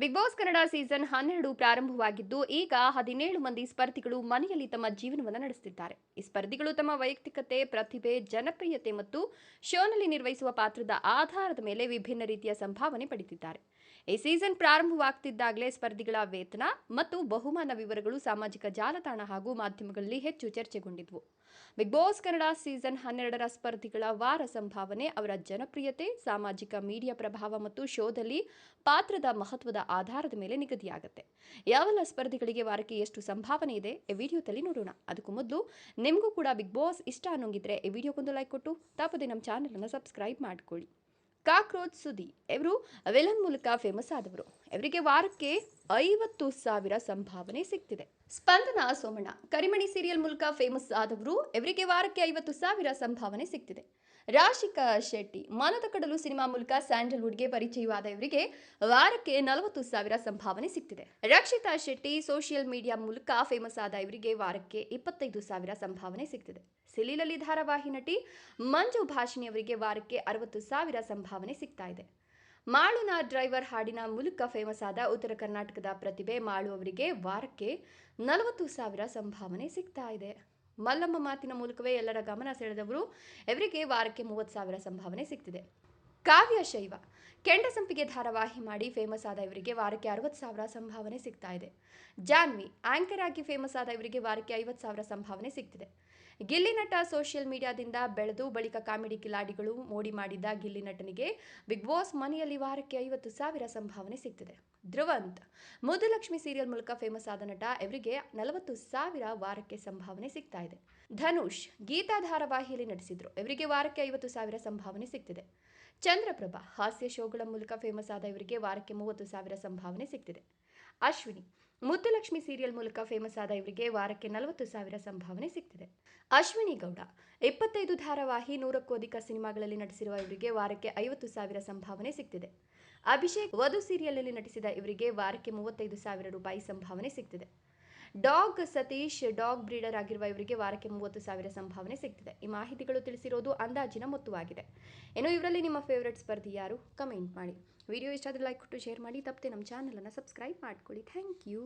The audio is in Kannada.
ಬಿಗ್ ಬಾಸ್ ಕನ್ನಡ ಸೀಸನ್ ಹನ್ನೆರಡು ಪ್ರಾರಂಭವಾಗಿದ್ದು, ಈಗ ಹದಿನೇಳು ಮಂದಿ ಸ್ಪರ್ಧಿಗಳು ಮನೆಯಲ್ಲಿ ತಮ್ಮ ಜೀವನವನ್ನು ನಡೆಸುತ್ತಿದ್ದಾರೆ ಈ ಸ್ಪರ್ಧಿಗಳು ತಮ್ಮ ವೈಯಕ್ತಿಕತೆ, ಪ್ರತಿಭೆ, ಜನಪ್ರಿಯತೆ ಮತ್ತು ಶೋನಲ್ಲಿ ನಿರ್ವಹಿಸುವ ಪಾತ್ರದ ಆಧಾರದ ಮೇಲೆ ವಿಭಿನ್ನ ರೀತಿಯ ಸಂಭಾವನೆ ಪಡೆದಿದ್ದಾರೆ ಈ ಸೀಸನ್ ಪ್ರಾರಂಭವಾಗ್ತಿದ್ದಾಗಲೇ ಸ್ಪರ್ಧಿಗಳ ವೇತನ ಮತ್ತು ಬಹುಮಾನ ವಿವರಗಳು ಸಾಮಾಜಿಕ ಜಾಲತಾಣ ಹಾಗೂ ಮಾಧ್ಯಮಗಳಲ್ಲಿ ಹೆಚ್ಚು ಚರ್ಚೆಗೊಂಡಿದ್ವು. ಬಿಗ್ ಬಾಸ್ ಕನ್ನಡ ಸೀಸನ್ ಹನ್ನೆರಡರ ಸ್ಪರ್ಧಿಗಳ ವಾರ ಸಂಭಾವನೆ, ಅವರ ಜನಪ್ರಿಯತೆ, ಸಾಮಾಜಿಕ ಮೀಡಿಯಾ ಪ್ರಭಾವ ಮತ್ತು ಶೋದಲ್ಲಿ ಪಾತ್ರದ ಮಹತ್ವದ ಆಧಾರದ ಮೇಲೆ ನಿಗದಿಯಾಗುತ್ತೆ. ಯಾವೆಲ್ಲ ಸ್ಪರ್ಧಿಗಳಿಗೆ ವಾರಕ್ಕೆ ಎಷ್ಟು ಸಂಭಾವನೆ ಇದೆ, ಈ ವಿಡಿಯೋದಲ್ಲಿ ನೋಡೋಣ. ಅದಕ್ಕೂ ಮೊದಲು ನಿಮಗೂ ಕೂಡ ಬಿಗ್ ಬಾಸ್ ಇಷ್ಟ ಅನ್ನೋಂಗಿದ್ರೆ ಈ ವಿಡಿಯೋಗೊಂದು ಲೈಕ್ ಕೊಟ್ಟು ತಪ್ಪದೆ ನಮ್ಮ ಚಾನಲನ್ನು ಸಬ್ಸ್ಕ್ರೈಬ್ ಮಾಡ್ಕೊಳ್ಳಿ. ಕಾಕ್ರೋಚ್ ಸುದಿ, ಇವರು ವಿಲನ್ ಮೂಲಕ ಫೇಮಸ್ ಆದವರು. ಇವರಿಗೆ ವಾರಕ್ಕೆ ಐವತ್ತು ಸಾವಿರ ಸಂಭಾವನೆ ಸಿಗ್ತಿದೆ ಸ್ಪಂದನ ಸೋಮಣ್ಣ, ಕರಿಮಣಿ ಸೀರಿಯಲ್ ಮೂಲಕ ಫೇಮಸ್ ಆದವರು ಎವರಿಗೆ ವಾರಕ್ಕೆ ಐವತ್ತು ಸಾವಿರ ಸಂಭಾವನೆ ಸಿಗ್ತಿದೆ ರಾಶಿಕಾ ಶೆಟ್ಟಿ, ಮನದ ಕಡಲು ಸಿನಿಮಾ ಮೂಲಕ ಸ್ಯಾಂಡಲ್ವುಡ್ಗೆ ಪರಿಚಯವಾದ ಇವರಿಗೆ ವಾರಕ್ಕೆ ನಲವತ್ತು ಸಾವಿರ ಸಂಭಾವನೆ ಸಿಗ್ತಿದೆ ರಕ್ಷಿತಾ ಶೆಟ್ಟಿ ಸೋಷಿಯಲ್ ಮೀಡಿಯಾ ಮೂಲಕ ಫೇಮಸ್ ಆದ ಇವರಿಗೆ ವಾರಕ್ಕೆ ಇಪ್ಪತ್ತೈದು ಸಾವಿರ ಸಂಭಾವನೆ ಸಿಗ್ತಿದೆ ಸಿಲಿಲಲಿ ಧಾರಾವಾಹಿ ನಟಿ ಮಂಜು ಭಾಷಿಣಿ ಅವರಿಗೆ ವಾರಕ್ಕೆ ಅರವತ್ತು ಸಾವಿರ ಸಂಭಾವನೆ ಸಿಗ್ತಾ ಇದೆ. ಮಾಳುನ ಡ್ರೈವರ್ ಹಾಡಿನ ಮೂಲಕ ಫೇಮಸ್ ಆದ ಉತ್ತರ ಕರ್ನಾಟಕದ ಪ್ರತಿಭೆ ಮಾಳು ಅವರಿಗೆ ವಾರಕ್ಕೆ ನಲವತ್ತು ಸಾವಿರ ಸಂಭಾವನೆ ಸಿಗ್ತಾ ಇದೆ. ಮಲ್ಲಮ್ಮ ಮಾತಿನ ಮೂಲಕವೇ ಎಲ್ಲರ ಗಮನ ಸೆಳೆದವರು ಇವರಿಗೆ ವಾರಕ್ಕೆ ಮೂವತ್ತು ಸಾವಿರ ಸಂಭಾವನೆ ಸಿಗ್ತಿದೆ. ಕಾವ್ಯ ಶೈವ ಕೆಂಡಸಂಪಿಗೆ ಧಾರಾವಾಹಿ ಮಾಡಿ ಫೇಮಸ್ ಆದ ಇವರಿಗೆ ವಾರಕ್ಕೆ ಅರವತ್ತು ಸಾವಿರ ಸಂಭಾವನೆ ಸಿಗ್ತಾ ಇದೆ. ಜಾನ್ವಿ ಆಂಕರ್ ಆಗಿ ಫೇಮಸ್ ಆದ ಇವರಿಗೆ ವಾರಕ್ಕೆ ಐವತ್ತು ಸಾವಿರ ಸಂಭಾವನೆ ಸಿಗ್ತಿದೆ. ಗಿಲ್ಲಿ ನಟ ಸೋಷಿಯಲ್ ಮೀಡಿಯಾದಿಂದ ಬೆಳೆದು ಬಳಿಕ ಕಾಮಿಡಿ ಕಿಲಾಡಿಗಳು ಮೋಡಿ ಮಾಡಿದ್ದ ಗಿಲ್ಲಿ ನಟನಿಗೆ ಬಿಗ್ ಬಾಸ್ ಮನೆಯಲ್ಲಿ ವಾರಕ್ಕೆ ಐವತ್ತು ಸಾವಿರ ಸಂಭಾವನೆ ಸಿಗ್ತಿದೆ. ಧ್ರುವಂತ್, ಮುದುಲಕ್ಷ್ಮಿ ಸೀರಿಯಲ್ ಮೂಲಕ ಫೇಮಸ್ ಆದ ನಟ ಇವರಿಗೆ ನಲವತ್ತು ಸಾವಿರ ವಾರಕ್ಕೆ ಸಂಭಾವನೆ ಸಿಗ್ತಾ ಇದೆ. ಧನುಷ್, ಗೀತಾ ಧಾರಾವಾಹಿಯಲ್ಲಿ ನಟಿಸಿದ್ರು. ಇವರಿಗೆ ವಾರಕ್ಕೆ ಐವತ್ತು ಸಾವಿರ ಸಂಭಾವನೆ ಸಿಗ್ತಿದೆ. ಚಂದ್ರಪ್ರಭಾ ಹಾಸ್ಯ ಶೋಗಳ ಮೂಲಕ ಫೇಮಸ್ ಆದ ಇವರಿಗೆ ವಾರಕ್ಕೆ ಮೂವತ್ತು ಸಾವಿರ ಸಂಭಾವನೆ ಸಿಗ್ತಿದೆ. ಅಶ್ವಿನಿ, ಮುತ್ತಲಕ್ಷ್ಮಿ ಸೀರಿಯಲ್ ಮೂಲಕ ಫೇಮಸ್ ಆದ ಇವರಿಗೆ ವಾರಕ್ಕೆ ನಲವತ್ತು ಸಾವಿರ ಸಂಭಾವನೆ ಸಿಗ್ತಿದೆ. ಅಶ್ವಿನಿ ಗೌಡ, ಇಪ್ಪತ್ತೈದು ಧಾರಾವಾಹಿ ನೂರಕ್ಕೂ ಅಧಿಕ ಸಿನಿಮಾಗಳಲ್ಲಿ ನಟಿಸಿರುವ ಇವರಿಗೆ ವಾರಕ್ಕೆ ಐವತ್ತು ಸಾವಿರ ಸಂಭಾವನೆ ಸಿಗ್ತಿದೆ. ಅಭಿಷೇಕ್ ವಧು ಸೀರಿಯಲ್ನಲ್ಲಿ ನಟಿಸಿದ ಇವರಿಗೆ ವಾರಕ್ಕೆ ಮೂವತ್ತೈದು ಸಾವಿರ ರೂಪಾಯಿ ಸಂಭಾವನೆ ಸಿಗ್ತಿದೆ. ಡಾಗ್ ಸತೀಶ್, ಡಾಗ್ ಬ್ರೀಡರ್ ಆಗಿರುವ ಇವರಿಗೆ ವಾರಕ್ಕೆ ಮೂವತ್ತು ಸಾವಿರ ಸಂಭಾವನೆ ಸಿಗ್ತಿದೆ. ಈ ಮಾಹಿತಿಗಳು ತಿಳಿಸಿರೋದು ಅಂದಾಜಿನ ಮೊತ್ತವಾಗಿದೆ. ಏನು ಇವರಲ್ಲಿ ನಿಮ್ಮ ಫೇವರೆಟ್ ಸ್ಪರ್ಧಿ ಯಾರು? ಕಮೆಂಟ್ ಮಾಡಿ. ವಿಡಿಯೋ ಇಷ್ಟ ಆದರೆ ಲೈಕ್ ಕೊಟ್ಟು ಶೇರ್ ಮಾಡಿ. ತಪ್ಪದೆ ನಮ್ಮ ಚಾನಲನ್ನು ಸಬ್ಸ್ಕ್ರೈಬ್ ಮಾಡ್ಕೊಳ್ಳಿ. Thank you